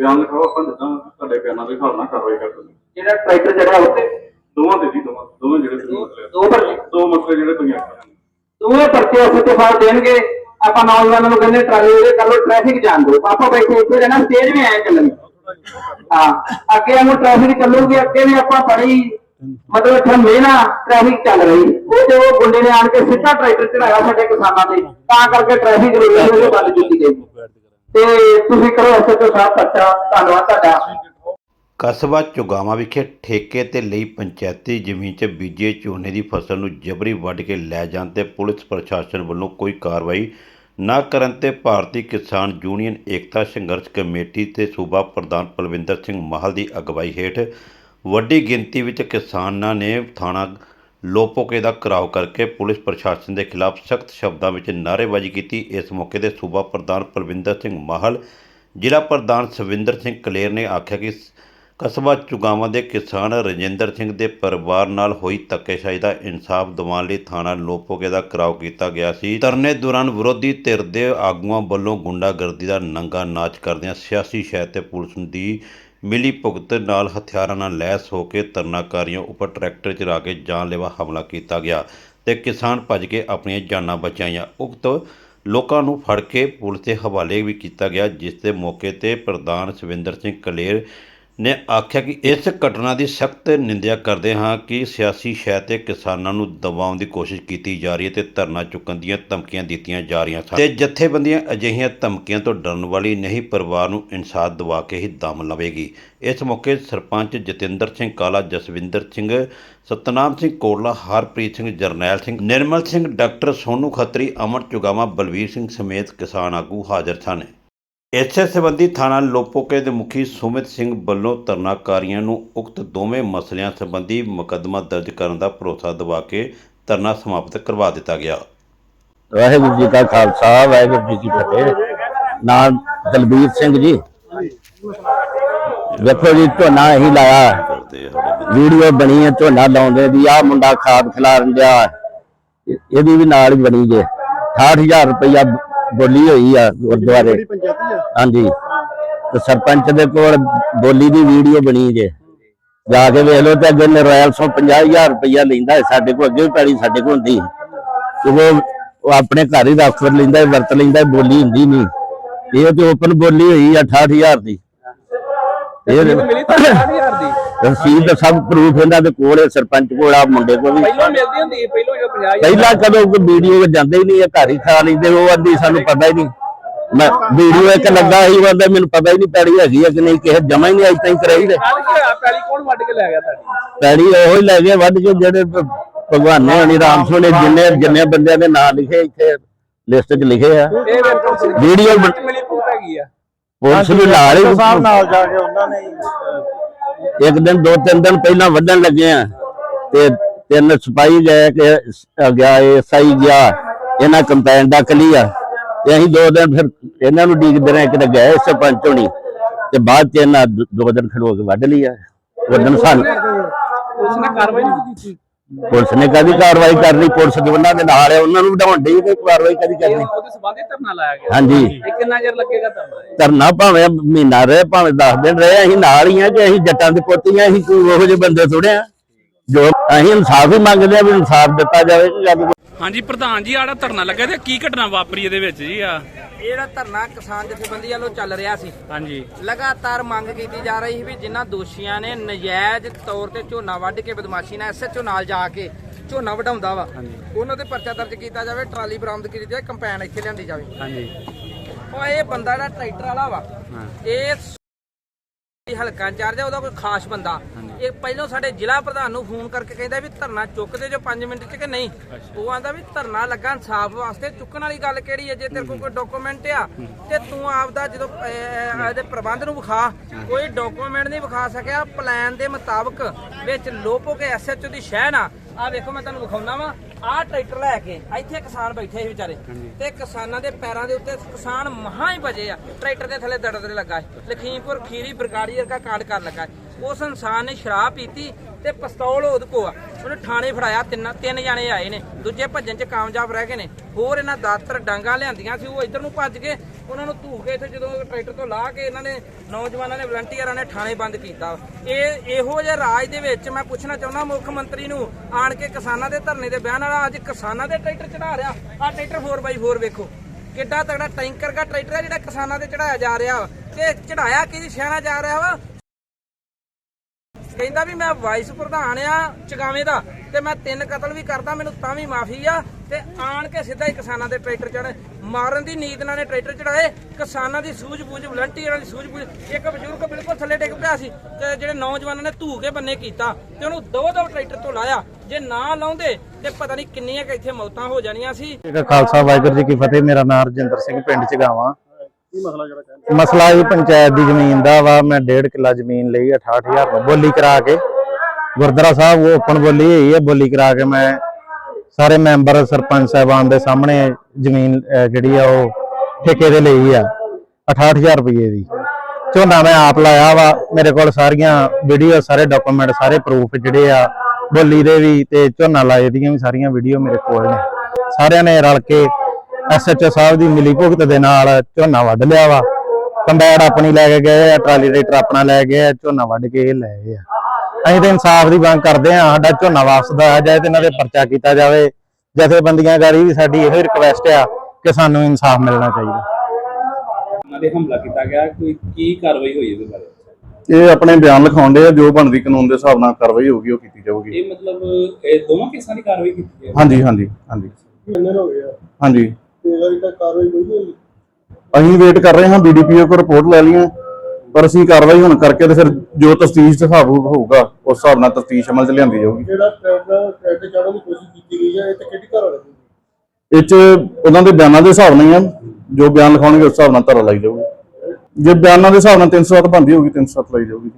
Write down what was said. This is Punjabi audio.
ਬਿਆਨ ਲਿਖਾਓ ਆਪਾਂ ਜਿੱਦਾਂ ਤੁਹਾਡੇ ਬਿਆਨਾਂ ਦੇ ਹਿਸਾਬ ਨਾਲ ਕਾਰਵਾਈ ਕਰ ਦਿੰਦੇ ਜਿਹੜਾ ਟਰੈਕਟਰ ਜਿਹੜਾ ਉੱਤੇ ਦੋਵਾਂ ਦੇ ਜੀ ਦੋਵਾਂ ਦੋਵੇਂ ਜਿਹੜੇ ਤੁਸੀਂ ਮਸਲੇ ਦੋ ਪਰਚੇ ਦੋ ਮਸਲੇ ਜਿਹੜੇ ਤੁਸੀਂ ਆਖਿਆ। ਦੋਵੇਂ ਪਰਚੇ ਅਸੀਂ ਤੇ ਫਾੜ ਦੇਣਗੇ। ਆਪਾਂ ਨੌਜਵਾਨਾਂ ਨੂੰ ਕਹਿੰਦੇ ਟਰਾਲੀ ਉਹਦੇ ਕਰ ਲੋ ਟ੍ਰੈਫਿਕ ਜਾਣ ਦਿਓ। ਆਪਾਂ ਬੈਠੇ ਇੱਥੇ ਰਹਿਣਾ ਸਟੇਜ ਵੀ ਆਏ ਚੱਲਣੀ। ਹਾਂ ਅੱਗੇ ਨੂੰ ਟ੍ਰੈਫਿਕ ਚੱਲੂਗੀ ਅੱਗੇ ਵੀ ਆਪਾਂ ਬੜੀ ਮਤਲਬ ਇੱਥੇ ਮੇਨਾ ਟ੍ਰੈਫਿਕ ਚੱਲ ਰਹੀ। ਉਹ ਤੇ ਉਹ ਗੁੰਡੇ ਨੇ ਆਣ ਕੇ ਸਿੱਧਾ ਟਰੈਕਟਰ ਚੜਾਇਆ ਸਾਡੇ ਕਿਸਾਨਾਂ ਤੇ ਤਾਂ ਕਰਕੇ ਟ੍ਰੈਫਿਕ ਰੋਡ ਦੇ ਬੰਦ ਕੀਤੀ ਗਈ। ਤੇ ਤੁਸੀਂ ਕਰੋ ਐਸਐਚਓ ਸਾਹਿਬ ਪਰਚਾ ਧੰਨਵਾਦ ਤੁਹਾਡਾ। ਕਸਬਾ ਚੁਗਾਵਾਂ ਵਿਖੇ ਠੇਕੇ ਤੇ ਲਈ ਪੰਚਾਇਤੀ ਜ਼ਮੀਨ 'ਚ ਬੀਜੇ ਝੋਨੇ ਦੀ ਫਸਲ ਨੂੰ ਜਬਰੀ ਵੱਢ ਕੇ ਲੈ ਜਾਣ ਤੇ ਪੁਲਿਸ ਪ੍ਰਸ਼ਾਸਨ ਵੱਲੋਂ ਕੋਈ ਕਾਰਵਾਈ ਨਾ ਕਰਨ ਤੇ ਭਾਰਤੀ ਕਿਸਾਨ ਯੂਨੀਅਨ ਏਕਤਾ ਸੰਘਰਸ਼ ਕਮੇਟੀ ਤੇ ਸੂਬਾ ਪ੍ਰਧਾਨ ਪਲਵਿੰਦਰ ਸਿੰਘ ਮਾਹਲ ਦੀ ਅਗਵਾਈ ਹੇਠ ਵੱਡੀ ਗਿਣਤੀ ਵਿੱਚ ਕਿਸਾਨਾਂ ਨੇ ਥਾਣਾ ਲੋਪੋਕੇ ਦਾ ਘਿਰਾਓ ਕਰਕੇ ਪੁਲਿਸ ਪ੍ਰਸ਼ਾਸਨ ਦੇ ਖਿਲਾਫ ਸਖਤ ਸ਼ਬਦਾਂ ਵਿੱਚ ਨਾਅਰੇਬਾਜ਼ੀ ਕੀਤੀ। ਇਸ ਮੌਕੇ ਤੇ ਸੂਬਾ ਪ੍ਰਧਾਨ ਪਲਵਿੰਦਰ ਸਿੰਘ ਮਾਹਲ, ਜ਼ਿਲ੍ਹਾ ਪ੍ਰਧਾਨ ਸਵਿੰਦਰ ਸਿੰਘ ਕਲੇਰ ਨੇ ਆਖਿਆ ਕਿ ਕਸਬਾ ਚੁਗਾਵਾਂ ਦੇ ਕਿਸਾਨ ਰਜਿੰਦਰ ਸਿੰਘ ਦੇ ਪਰਿਵਾਰ ਨਾਲ ਹੋਈ ਧੱਕੇਸ਼ਾਹੀ ਦਾ ਇਨਸਾਫ ਦਿਵਾਉਣ ਲਈ ਥਾਣਾ ਲੋਪੋਕੇ ਦਾ ਘਿਰਾਓ ਕੀਤਾ ਗਿਆ ਸੀ। ਧਰਨੇ ਦੌਰਾਨ ਵਿਰੋਧੀ ਧਿਰ ਦੇ ਆਗੂਆਂ ਵੱਲੋਂ ਗੁੰਡਾਗਰਦੀ ਦਾ ਨੰਗਾ ਨਾਚ ਕਰਦਿਆਂ ਸਿਆਸੀ ਸ਼ਹਿਰ ਤੇ ਪੁਲਿਸ ਦੀ ਮਿਲੀ ਭੁਗਤ ਨਾਲ ਹਥਿਆਰਾਂ ਨਾਲ ਲੈਸ ਹੋ ਕੇ ਧਰਨਾਕਾਰੀਆਂ ਉੱਪਰ ਟਰੈਕਟਰ ਚਲਾ ਕੇ ਜਾਨਲੇਵਾ ਹਮਲਾ ਕੀਤਾ ਗਿਆ ਤੇ ਕਿਸਾਨ ਭੱਜ ਕੇ ਆਪਣੀਆਂ ਜਾਨਾਂ ਬਚਾਈਆਂ। ਉਕਤ ਲੋਕਾਂ ਨੂੰ ਫੜ ਕੇ ਪੁਲਿਸ ਦੇ ਹਵਾਲੇ ਵੀ ਕੀਤਾ ਗਿਆ, ਜਿਸ ਦੇ ਮੌਕੇ ਤੇ ਪ੍ਰਧਾਨ ਸਵਿੰਦਰ ਸਿੰਘ ਕਲੇਰ ਨੇ ਆਖਿਆ ਕਿ ਇਸ ਘਟਨਾ ਦੀ ਸਖਤ ਨਿੰਦਿਆ ਕਰਦੇ ਹਾਂ ਕਿ ਸਿਆਸੀ ਸ਼ਹਿ ਤੇ ਕਿਸਾਨਾਂ ਨੂੰ ਦਬਾਉਣ ਦੀ ਕੋਸ਼ਿਸ਼ ਕੀਤੀ ਜਾ ਰਹੀ ਹੈ ਤੇ ਧਰਨਾ ਚੁੱਕਣ ਦੀਆਂ ਧਮਕੀਆਂ ਦਿੱਤੀਆਂ ਜਾ ਰਹੀਆਂ ਸਨ। ਤੇ ਜਥੇਬੰਦੀਆਂ ਅਜਿਹੀਆਂ ਧਮਕੀਆਂ ਤੋਂ ਡਰਨ ਵਾਲੀ ਨਹੀਂ ਪਰਿਵਾਰ ਨੂੰ ਇਨਸਾਫ ਦਿਵਾ ਕੇ ਹੀ ਦਮ ਲਵੇਗੀ। ਇਸ ਮੌਕੇ ਸਰਪੰਚ ਜਤਿੰਦਰ ਸਿੰਘ ਕਾਲਾ, ਜਸਵਿੰਦਰ ਸਿੰਘ, ਸਤਨਾਮ ਸਿੰਘ ਕੋਟਲਾ ਹਰਪ੍ਰੀਤ ਸਿੰਘ, ਜਰਨੈਲ ਸਿੰਘ, ਨਿਰਮਲ ਸਿੰਘ, ਡਾਕਟਰ ਸੋਨੂ ਖੱਤਰੀ ਅਮਰ ਚੁਗਾਵਾ, ਬਲਵੀਰ ਸਿੰਘ ਸਮੇਤ ਕਿਸਾਨ ਆਗੂ ਹਾਜ਼ਰ ਸਨ। ਇਸੇ ਸੰਬੰਧੀ ਥਾਣਾ ਲੋਪੋਕੇ ਦੇ ਮੁਖੀ ਸੁਮਿਤ ਸਿੰਘ ਵੱਲੋਂ ਧਰਨਾਕਾਰੀਆਂ ਨੂੰ ਉਕਤ ਦੋਵੇਂ ਮਸਲਿਆਂ ਸੰਬੰਧੀ ਮੁਕੱਦਮਾ ਦਰਜ ਕਰਨ ਦਾ ਭਰੋਸਾ ਦਿਵਾ ਕੇ ਧਰਨਾ ਸਮਾਪਤ ਕਰਵਾ ਦਿੱਤਾ ਗਿਆ। ਵਾਹਿਗੁਰੂ ਜੀ ਕਾ ਖਾਲਸਾ, ਵਾਹਿਗੁਰੂ ਜੀ ਕੀ ਫਤਿਹ। ਨਾਮ ਦਲਬੀਰ ਸਿੰਘ ਜੀ। ਵੇਖੋ ਜੀ ਝੋਨਾ ਹੀ ਲਾਇਆ। ਵੀਡੀਓ ਬਣੀ ਹੈ ਝੋਨਾ ਲਾਉਂਦੇ ਦੀ ਆ ਮੁੰਡਾ ਖਾਦ ਖਿਲਾਰਨ ਡਿਆ। ਇਹਦੀ ਵੀ ਨਾਲ ਹੀ ਬਣੀ ਜੇ। 68000 ਰੁਪਇਆ ਬੋਲੀ ਹੋਈ ਆ ਗੁਰਦੁਆਰੇ। ਹਾਂਜੀ। ਤੇ ਸਰਪੰਚ ਦੇ ਕੋਲ ਬੋਲੀ ਦੀ ਵੀਡੀਓ ਬਣੀ ਜੇ। ਜਾ ਕੇ ਵੇਖ ਲਓ ਤੇ ਅੱਗੇ ਨਰਵੈਲ ਸੌ 50000 ਰੁਪਇਆ ਲੈਂਦਾ ਹੈ ਸਾਡੇ ਕੋਲ ਅੱਗੇ ਵੀ ਪੈੜੀ ਸਾਡੇ ਕੋਲ ਹੁੰਦੀ। ਉਹ ਉਹ ਆਪਣੇ ਘਰ ਹੀ ਰੱਖ ਲੈਂਦਾ ਹੈ, ਵਰਤ ਲੈਂਦਾ ਹੈ, ਬੋਲੀ ਹੁੰਦੀ ਨਹੀਂ। ਇਹ ਤੇ ਓਪਨ ਬੋਲੀ ਹੋਈ ਆ 68000 ਦੀ। ਇਹ ਮਿਲੀ ਤਾਂ 60000 ਦੀ। ਰਸੀਦ ਦਾ ਸਭ ਪ੍ਰੂਫ ਇਹਨਾਂ ਦੇ ਕੋਲ ਹੈ ਸਰਪੰਚ ਕੋਲ ਆ ਮੁੰਡੇ ਕੋਲ ਵੀ। ਪਹਿਲਾਂ ਮਿਲਦੀ ਹੁੰਦੀ ਪਹਿਲਾਂ ਜਦੋਂ 50000 ਪਹਿਲਾਂ ਕਦੋਂ ਕੋਈ ਵੀਡੀਓ ਜਾਂਦੇ ਹੀ ਨਹੀਂ ਇਹ ਘਰ ਹੀ ਖਾ ਲੈਂਦੇ ਉਹ ਆਂਦੀ ਸਾਨੂੰ ਪਤਾ ਹੀ ਨਹੀਂ। ਮੈਂ ਵੀਡੀਓ ਇੱਕ ਲੱਗਾ ਸੀ ਉਹਦਾ ਮੈਨੂੰ ਪਤਾ ਹੀ ਨਹੀਂ ਪੈੜੀ ਹੈਗੀ ਹੈ ਕਿ ਨਹੀਂ ਕਿਸੇ ਜਮਾ ਹੀ ਨਹੀਂ ਅਜ ਤਾਈਂ ਕਰਾਈ ਦੇ। ਪਹਿਲੀ ਕੌਣ ਵੱਢ ਕੇ ਲੈ ਗਿਆ ਤੁਹਾਡੀ? ਪੈੜੀ ਉਹੋ ਹੀ ਲੈ ਗਏ ਵੱਢ ਕੇ ਜਿਹੜੇ ਭਗਵਾਨੇ ਹੋਣੀ ਰਾਮ ਸੋਨੇ ਜਿੰਨੇ ਜਿੰਨੇ ਬੰਦਿਆਂ ਦੇ ਨਾਂ ਲਿਖੇ ਇੱਥੇ ਲਿਸਟ 'ਚ ਲਿਖੇ ਆ। ਵੀਡੀਓ ਮਿਲੀ ਪੂਤ ਹੈਗੀ ਆ। ਪੁਲਿਸ ਵੀ ਨਾਲ ਹੀ ਨਾਲ ਜਾ ਕੇ ਉਹਨਾਂ ਨੇ ਇੱਕ ਦਿਨ, ਦੋ, ਤਿੰਨ ਦਿਨ ਪਹਿਲਾਂ ਵੱਢਣ ਲੱਗੇ ਆ ਤੇ ਤਿੰਨ ਸਿਪਾਹੀ ਗਏ ਕਿ ਗਿਆ ਐਸਆਈ ਗਿਆ, ਇਹਨਾਂ ਕੰਪੈਨ ਦਾ ਕਲੀ ਆ ਤੇ ਅਸੀਂ ਦੋ ਦਿਨ ਫਿਰ ਇਹਨਾਂ ਨੂੰ ਡੀਕਦੇ ਰਹੇ, ਕਿਤੇ ਗਏ ਸਰਪੰਚ ਹੋਣੀ। ਤੇ ਬਾਅਦ ਚ ਇਹਨਾਂ ਦੋ ਦਿਨ ਖੜੋ ਕੇ ਵੱਢ ਲਿਆ ਆ। ਵੱਢਣ ਸਾਨੂੰ ਪੁਲਿਸ ਨੇ ਕਾਰਵਾਈ ਨਹੀਂ ਕੀਤੀ। ਪੁਲਿਸ ਨੇ ਕਦੀ ਕਾਰਵਾਈ ਕਰਨੀ? ਪੁਲਿਸ ਦੇ ਉਹਨਾਂ ਦੇ ਨਾਲ ਆ ਉਹਨਾਂ ਨੂੰ ਵਧਾਉਣ ਦੀ ਕੋਈ ਕਾਰਵਾਈ ਕਦੀ ਕਰਨੀ? ਉਹਦੇ ਸਬੰਧੀ ਧਰਨਾ ਲਾਇਆ ਗਿਆ। ਹਾਂਜੀ। ਇਹ ਕਿੰਨਾ ਚਿਰ ਲੱਗੇਗਾ ਧਰਨਾ? ਧਰਨਾ ਭਾਵੇਂ ਮਹੀਨਾ ਰਹੇ ਭਾਵੇਂ 10 ਦਿਨ ਰਹੇ ਅਸੀਂ ਨਾਲ ਹੀ ਆ ਕਿ ਅਸੀਂ ਜੱਟਾਂ ਦੇ ਪੁੱਤੀਆਂ ਅਸੀਂ ਕੋਈ ਉਹੋ ਜਿਹੇ ਬੰਦੇ ਥੋੜੇ ਆ। ਜੋ ਅਸੀਂ ਇਨਸਾਫ ਹੀ ਮੰਗਦੇ ਆ ਵੀ ਇਨਸਾਫ ਦਿੱਤਾ ਜਾਵੇ ਹਾਂਜੀ ਪ੍ਰਧਾਨ ਜੀ ਆੜਾ ਧਰਨਾ ਲੱਗਾ ਤੇ ਕੀ ਘਟਨਾ ਵਾਪਰੀ ਇਹਦੇ ਵਿੱਚ ਜੀ ਆ ਇਹ ਜਿਹੜਾ ਧਰਨਾ ਕਿਸਾਨ ਜਥੇਬੰਦੀ ਵੱਲੋਂ ਚੱਲ ਰਿਹਾ ਸੀ ਹਾਂਜੀ। ਲਗਾਤਾਰ ਮੰਗ ਕੀਤੀ ਜਾ ਰਹੀ ਸੀ ਵੀ ਜਿਨ੍ਹਾਂ ਦੋਸ਼ੀਆਂ ਨੇ ਨਜਾਇਜ਼ ਤੌਰ ਤੇ ਝੋਨਾ ਵੱਢ ਕੇ ਬਦਮਾਸ਼ੀ ਨਾਲ ਐਸਐਚਓ ਨਾਲ ਜਾ ਕੇ ਝੋਨਾ ਵਢਾਉਂਦਾ ਵਾ ਉਹਨਾਂ ਤੇ ਪਰਚਾ ਦਰਜ ਕੀਤਾ ਜਾਵੇ ਟਰਾਲੀ ਬਰਾਮਦ ਕੀਤੀ ਜਾਵੇ ਕੰਪੈਨ ਇੱਥੇ ਲਿਆਂਦੀ ਜਾਵੇ। ਹਾਂਜੀ। ਉਹ ਇਹ ਬੰਦਾ ਜਿਹੜਾ ਟਰੈਕਟਰ ਵਾਲਾ ਵਾ ਇਹ ਹਲਕਾ ਇੰਚਾਰਜ ਆ ਉਹਦਾ ਕੋਈ ਖਾਸ ਬੰਦਾ। ਇਹ ਪਹਿਲਾਂ ਸਾਡੇ ਜ਼ਿਲ੍ਹਾ ਪ੍ਰਧਾਨ ਨੂੰ ਫੋਨ ਕਰਕੇ ਕਹਿੰਦਾ ਵੀ ਧਰਨਾ ਚੁੱਕ ਦੇ ਜੋ 5 ਮਿੰਟ ਚ ਕਿ ਨਹੀਂ। ਉਹ ਆਂਦਾ ਵੀ ਧਰਨਾ ਲੱਗਾ ਇਨਸਾਫ ਵਾਸਤੇ ਚੁੱਕਣ ਵਾਲੀ ਗੱਲ ਕਿਹੜੀ ਹੈ? ਜੇ ਤੇਰੇ ਕੋਲ ਕੋਈ ਡਾਕੂਮੈਂਟ ਆ ਤੇ ਤੂੰ ਆਪਦਾ ਜਦੋਂ ਇਹਦੇ ਪ੍ਰਬੰਧ ਨੂੰ ਵਿਖਾ ਕੋਈ ਡਾਕੂਮੈਂਟ ਨਹੀਂ ਵਿਖਾ ਸਕਿਆ ਪਲਾਨ ਦੇ ਮੁਤਾਬਕ ਵਿੱਚ ਲੋਪੋ ਕੇ ਐਸਐਚਓ ਦੀ ਸ਼ਹਿ ਨਾ ਆ ਵੇਖੋ ਮੈਂ ਤੁਹਾਨੂੰ ਵਿਖਾਉਣਾ ਵਾ ਆਹ ਟਰੈਕਟਰ ਲੈ ਕੇ ਇੱਥੇ ਕਿਸਾਨ ਬੈਠੇ ਸੀ ਵਿਚਾਰੇ। ਤੇ ਕਿਸਾਨਾਂ ਦੇ ਪੈਰਾਂ ਦੇ ਉੱਤੇ ਕਿਸਾਨ ਮਹਾ ਹੀ ਬਜੇ ਆ। ਟਰੈਕਟਰ ਦੇ ਥੱਲੇ ਦੜਦੜੇ ਲੱਗਾ। ਲਖੀਮਪੁਰ ਖੀਰੀ ਬਰਗਾੜੀਅਰ ਦਾ ਕਾਂਡ ਕਰਨ ਲੱਗਾ। ਉਸ ਇਨਸਾਨ ਨੇ ਸ਼ਰਾਬ ਪੀਤੀ ਤੇ ਪਿਸਤੌਲ ਉਹਦੇ ਕੋ ਆ। ਉਹਨੇ ਥਾਣੇ ਫੜਾਇਆ, ਤਿੰਨ ਤਿੰਨ ਜਾਣੇ ਆਏ ਨੇ। ਦੂਜੇ ਭੱਜਣ ਚ ਕਾਮਯਾਬ ਰਹਿ ਗਏ ਨੇ। ਹੋਰ ਇਹਨਾਂ ਦਾਤਰ ਡਾਂਗਾ ਲਿਆਂਦੀਆਂ ਸੀ, ਉਹ ਇੱਧਰ ਨੂੰ ਭੱਜ ਕੇ ਉਹਨਾਂ ਨੂੰ ਧੂ ਕੇ ਇੱਥੇ ਜਦੋਂ ਟਰੈਕਟਰ ਤੋਂ ਲਾ ਕੇ ਇਹਨਾਂ ਨੇ, ਨੌਜਵਾਨਾਂ ਨੇ, ਵਲੰਟੀਅਰਾਂ ਨੇ ਥਾਣੇ ਬੰਦ ਕੀਤਾ। ਇਹ ਇਹੋ ਜਿਹੇ ਰਾਜ ਦੇ ਵਿੱਚ ਮੈਂ ਪੁੱਛਣਾ ਚਾਹੁੰਦਾ, ਮੁੱਖ ਮੰਤਰੀ ਨੂੰ ਆਣ ਕੇ ਕਿਸਾਨਾਂ ਦੇ ਧਰਨੇ ਦੇ ਬਿਆਨ ਵਾਲਾ, ਅੱਜ ਕਿਸਾਨਾਂ ਦੇ ਟਰੈਕਟਰ ਚੜਾ ਰਿਹਾ। ਆ ਟਰੈਕਟਰ 4x4 ਵੇਖੋ। ਕਿੱਡਾ ਤਗੜਾ ਟੈਂਕਰ ਦਾ ਟਰੈਕਟਰ ਹੈ ਜਿਹੜਾ ਕਿਸਾਨਾਂ ਦੇ ਚੜਾਇਆ ਜਾ ਰਿਹਾ ਵਾ। ਤੇ ਚੜਾਇਆ ਕਿ ਸਿਆਣਾ ਜਾ ਰਿਹਾ ਵਾ? ਕਹਿੰਦਾ ਵੀ ਮੈਂ ਵਾਈਸ ਪ੍ਰਧਾਨ ਆ ਚਗਾਵੇਂ ਦਾ ਤੇ ਮੈਂ ਤਿੰਨ ਕਤਲ ਵੀ ਕਰਦਾ, ਮੈਨੂੰ ਤਾਂ ਵੀ ਮਾਫੀ ਆ। ਤੇ ਆਣ ਕੇ ਸਿੱਧਾ ਹੀ ਕਿਸਾਨਾਂ ਦੇ ਟਰੈਕਟਰ ਚੜੇ ਮਾਰਨ ਦੀ ਨੀਤ ਨਾਲ ਨੇ ਟਰੈਕਟਰ ਚੜਾਏ ਕਿਸਾਨਾਂ ਦੀ ਸੂਝ-ਬੂਝ ਵਲੰਟੀਅਰਾਂ ਦੀ ਸੂਝ-ਬੂਝ ਇੱਕ ਬਜ਼ੁਰਗ ਬਿਲਕੁਲ ਥੱਲੇ ਡਿੱਗ ਪਿਆ ਸੀ ਤੇ ਜਿਹੜੇ ਨੌਜਵਾਨਾਂ ਨੇ ਧੂ ਕੇ ਬੰਨੇ ਕੀਤਾ ਤੇ ਉਹਨੂੰ ਦੋ ਦੋ ਟਰੈਕਟਰ ਤੋਂ ਲਾਇਆ। ਜੇ ਨਾ ਲਾਉਂਦੇ ਤੇ ਪਤਾ ਨਹੀਂ ਕਿੰਨੀਆਂ ਕਿ ਇੱਥੇ ਮੌਤਾਂ ਹੋ ਜਾਣੀਆਂ ਸੀ। ਖਾਲਸਾ ਵਾਹਿਗੁਰੂ ਜੀ ਕੀ ਫਤਿਹ। ਮੇਰਾ ਨਾਮ ਰਜਿੰਦਰ ਸਿੰਘ, ਪਿੰਡ ਚਗਾਵਾਂ। ਕੀ ਮਸਲਾ ਜਿਹੜਾ ਮਸਲਾ ਇਹ ਪੰਚਾਇਤ ਦੀ ਜ਼ਮੀਨ ਦਾ ਵਾ, ਮੈਂ 1.5 ਕਿੱਲਾ ਜ਼ਮੀਨ ਲਈ 68000 ਬੋਲੀ ਕਰਾ ਕੇ। ਗੁਰਦੁਆਰਾ ਸਾਹਿਬ ਉਹ ਓਪਨ ਬੋਲੀ ਹੋਈ ਹੈ ਬੋਲੀ ਕਰਾ ਕੇ ਮੈਂ ਸਾਰੇ ਮੈਂਬਰ ਸਰਪੰਚ ਸਾਹਿਬਾਨ ਦੇ ਸਾਹਮਣੇ ਜ਼ਮੀਨ ਜਿਹੜੀ ਆ ਉਹ ਠੇਕੇ ਤੇ ਲਈ ਆ 68000 ਰੁਪਏ ਦੀ। ਝੋਨਾ ਮੈਂ ਆਪ ਲਾਇਆ ਵਾ, ਮੇਰੇ ਕੋਲ ਸਾਰੀਆਂ ਵੀਡੀਓ ਸਾਰੇ ਡਾਕੂਮੈਂਟ ਸਾਰੇ ਪ੍ਰੂਫ ਜਿਹੜੇ ਆ, ਬੋਲੀ ਦੇ ਵੀ ਤੇ ਝੋਨਾ ਲਾਏ ਦੀਆਂ ਵੀ ਸਾਰੀਆਂ ਵੀਡੀਓ ਮੇਰੇ ਕੋਲ ਨੇ। ਸਾਰਿਆਂ ਨੇ ਰਲ ਕੇ ਐਸਐਚਓ ਸਾਹਿਬ ਦੀ ਮਿਲੀ ਭੁਗਤ ਦੇ ਨਾਲ ਝੋਨਾ ਵੱਢ ਲਿਆ ਵਾ। ਕੰਬਾਈਨ ਆਪਣੀ ਲੈ ਕੇ ਗਏ ਆ ਟਰਾਲੀ ਟਰੈਕਟਰ ਆਪਣਾ ਲੈ ਗਏ ਆ ਝੋਨਾ ਵੱਢ ਕੇ ਇਹ ਲੈ ਗਏ ਆ। ਅਸੀਂ ਤਾਂ ਇਨਸਾਫ ਦੀ ਮੰਗ ਕਰਦੇ ਆ ਸਾਡਾ ਝੋਨਾ ਵਾਪਸ ਦਾ ਜਾਏ ਤੇ ਇਹਨਾਂ ਦੇ ਪਰਚਾ ਕੀਤਾ ਜਾਵੇ। ਜਥੇਬੰਦੀਆਂ ਗਾਰੀ ਵੀ ਸਾਡੀ ਇਹੋ ਰਿਕਵੈਸਟ ਆ ਕਿ ਸਾਨੂੰ ਇਨਸਾਫ ਮਿਲਣਾ ਚਾਹੀਦਾ। ਉਹਨਾਂ ਦੇ ਹਮਲਾ ਕੀਤਾ ਗਿਆ ਕੋਈ ਕੀ ਕਾਰਵਾਈ ਹੋਈ ਇਹਦੇ ਬਾਰੇ? ਇਹ ਆਪਣੇ ਬਿਆਨ ਲਿਖਾਉਂਦੇ ਆ ਜੋ ਬਣਦੀ ਕਾਨੂੰਨ ਦੇ ਹਿਸਾਬ ਨਾਲ ਕਾਰਵਾਈ ਹੋਊਗੀ ਉਹ ਕੀਤੀ ਜਾਊਗੀ। ਇਹ ਮਤਲਬ ਇਹ ਦੋਵਾਂ ਕੇਸਾਂ ਦੀ ਕਾਰਵਾਈ ਕੀਤੀ ਹੈ ਹਾਂਜੀ ਹਾਂਜੀ ਹਾਂਜੀ। ਕਿੰਨੇ ਹੋ ਗਏ ਆ ਹਾਂਜੀ। ਤੇ ਇਹਦਾ ਵੀ ਤਾਂ ਕਾਰਵਾਈ ਕੋਈ ਨਹੀਂ ਹੋਈ ਅਸੀਂ ਵੇਟ ਕਰ ਰਹੇ ਹਾਂ ਬੀਡੀਪੀਓ ਕੋਲ ਰਿਪੋਰਟ ਲੈ ਲਈਆਂ ਪਰ ਅਸੀਂ ਕਾਰਵਾਈ ਹੁਣ ਕਰਕੇ ਤੇ ਫਿਰ ਜੋ ਤਫਤੀਸ਼ ਦੇ ਹਿਸਾਬ ਹੋਊਗਾ ਉਸ ਹਿਸਾਬ ਨਾਲ ਤਫਤੀਸ਼ ਅਮਲ ਚ ਲਿਆਂਦੀ ਜਾਊਗੀ। ਜਿਹੜਾ ਚੜ੍ਹਨ ਦੀ ਕੋਸ਼ਿਸ਼ ਕੀਤੀ ਗਈ ਹੈ ਇਹ ਤੇ ਕਿਹੜੀ ਘਰ ਵਾਲੇ ਦੀ ਇਹ ਚ ਉਹਨਾਂ ਦੇ ਬਿਆਨਾਂ ਦੇ ਹਿਸਾਬ ਨਾਲ ਹੀ ਆ ਜੋ ਬਿਆਨ ਲਿਖਾਉਣਗੇ ਉਸ ਹਿਸਾਬ ਨਾਲ ਧਾਰਾ ਲਾਈ ਜਾਊਗੀ। ਜੇ ਬਿਆਨਾਂ ਦੇ ਹਿਸਾਬ ਨਾਲ 307 ਬਣਦੀ ਹੋਊਗੀ 307 ਲਾਈ ਜਾਊਗੀ।